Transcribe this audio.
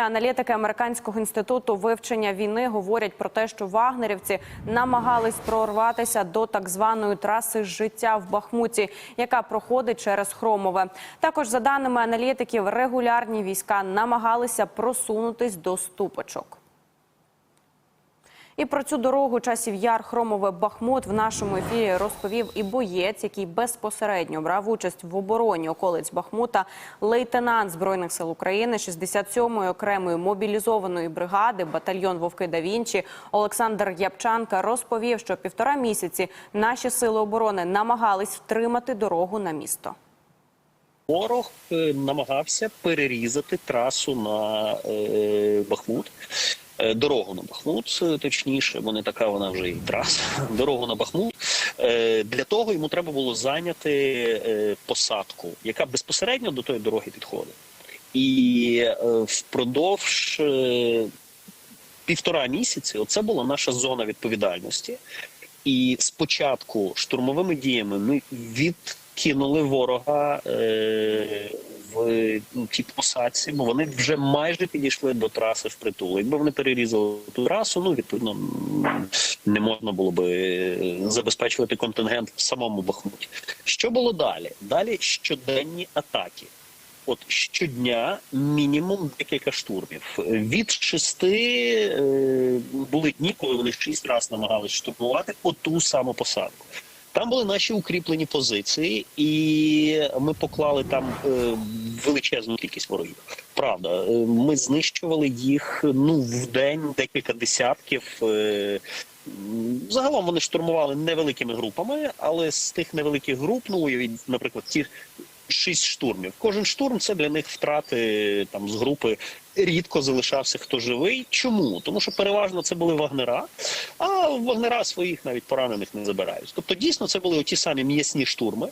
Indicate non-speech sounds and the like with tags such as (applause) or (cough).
Аналітики американського інституту вивчення війни говорять про те, що вагнерівці намагались прорватися до так званої траси життя в Бахмуті, яка проходить через Хромове. Також, за даними аналітиків, регулярні війська намагалися просунутись до ступочок. І про цю дорогу часів яр Хромове Бахмут в нашому ефірі розповів і боєць, який безпосередньо брав участь в обороні околиць Бахмута, лейтенант збройних сил України 67-ї окремої мобілізованої бригади, батальйон Вовки да Вінчі Олександр Япчанка розповів, що півтора місяці наші сили оборони намагались втримати дорогу на місто. Ворог е, намагався перерізати трасу на е, Бахмут. Е, Дорогу на Бахмут, е, точніше, бо не така вона вже і траса. (laughs) Дорогу на Бахмут. Е, Для того йому треба було зайняти посадку, яка безпосередньо до тої дороги підходить. І впродовж півтора місяці оце була наша зона відповідальності. І спочатку штурмовими діями ми відкинули ворога в ну, тій посадці, бо вони вже майже підійшли до траси впритул. Якби вони перерізали ту трасу, ну відповідно не можна було би е, забезпечувати контингент в самому Бахмуті. Що було далі? Далі щоденні атаки. От щодня мінімум декілька штурмів. Від шести е, були дні, коли вони шість разів намагалися штурмувати оту саму посадку. Там були наші укріплені позиції, і ми поклали там е, величезну кількість ворогів. Правда, е, ми знищували їх ну в день декілька десятків. Е, Загалом вони штурмували невеликими групами, але з тих невеликих груп, ну наприклад, ті шість штурмів. Кожен штурм це для них втрати там з групи. Рідко залишався хто живий. Чому? Тому що переважно це були вагнера, а вагнера своїх навіть поранених не забирають. Тобто, дійсно, це були ті самі м'ясні штурми.